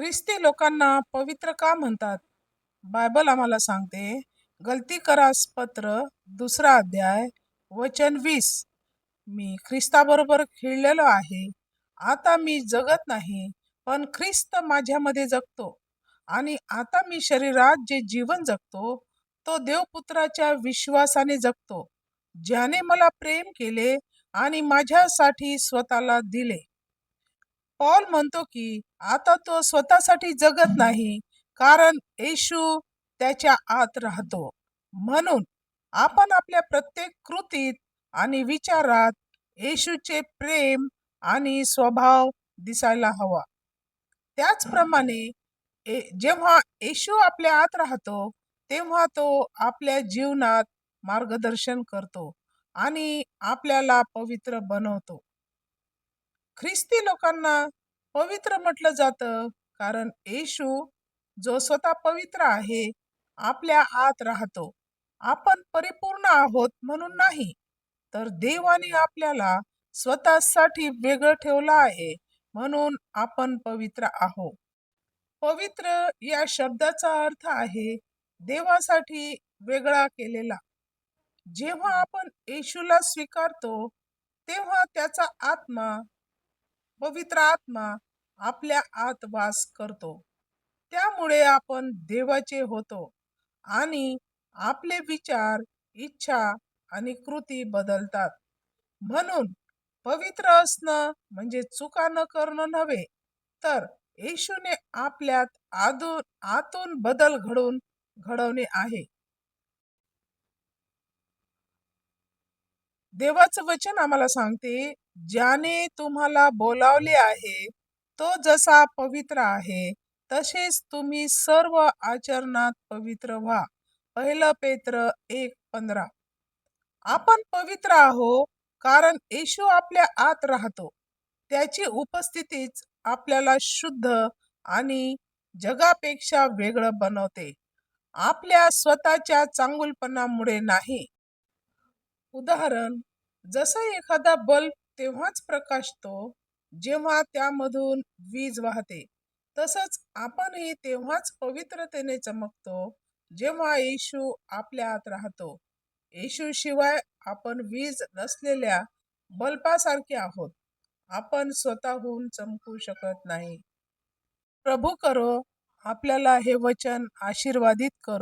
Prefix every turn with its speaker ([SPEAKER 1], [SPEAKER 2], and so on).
[SPEAKER 1] ख्रिस्ती लोकांना पवित्र का म्हणतात? बायबल आम्हाला सांगते गलती करास पत्र दुसरा अध्याय वचन वीस. मी ख्रिस्ताबरोबर खिळलेलो आहे. आता मी जगत नाही पण ख्रिस्त माझ्यामध्ये जगतो. आणि आता मी शरीरात जे जीवन जगतो तो देवपुत्राच्या विश्वासाने जगतो ज्याने मला प्रेम केले आणि माझ्यासाठी स्वतःला दिले. पॉल म्हणतो की आता तो स्वतःसाठी जगत नाही कारण येशू त्याच्या आत राहतो. म्हणून आपण आपल्या प्रत्येक कृतीत आणि विचारात येशूचे प्रेम आणि स्वभाव दिसायला हवा. त्याचप्रमाणे जेव्हा येशू आपल्या आत राहतो तेव्हा तो आपल्या जीवनात मार्गदर्शन करतो आणि आपल्याला पवित्र बनवतो. ख्रिस्ती लोकांना पवित्र म्हटलं जातं. कारण येशू जो स्वतः पवित्र आहे आपल्या आत राहतो. आपण परिपूर्ण आहोत म्हणून नाही तर देवाने आपल्याला स्वतःसाठी वेगळं ठेवलं आहे म्हणून आपण पवित्र आहोत. पवित्र या शब्दाचा अर्थ आहे देवासाठी वेगळा केलेला. जेव्हा आपण येशूला स्वीकारतो तेव्हा त्याचा आत्मा पवित्र आत्मा आपल्या आत वास करतो. त्यामुळे आपण देवाचे होतो आणि आपले विचार इच्छा आणि कृती बदलतात. म्हणून पवित्र असणं म्हणजे चुका न करणं नव्हे तर येशूने आपल्यात आदून आतून बदल घडून घडवणे आहे. देवाचं वचन आम्हाला सांगते ज्याने तुम्हाला बोलावले आहे तो जसा पवित्र आहे तसेच तुम्ही सर्व आचरणात पवित्र व्हा. पहिलं पेत्र एक पंधरा. आपण पवित्र आहो कारण येशू आपल्या आत राहतो. त्याची उपस्थितीच आपल्याला शुद्ध आणि जगापेक्षा वेगळं बनवते. आपल्या स्वतःच्या चांगुलपणामुळे नाही. उदाहरण जसं एखादा बल्ब तेव्हाच प्रकाशतो जेव्हा त्यामधून वीज वाहते तसंच आपणही तेव्हाच पवित्रतेने चमकतो जेव्हा येशू आपल्या आत राहतो. येशू शिवाय आपण वीज नसलेल्या बल्बासारखे आहोत. आपण स्वतःहून चमकू शकत नाही. प्रभू करो आपल्याला हे वचन आशीर्वादित करो.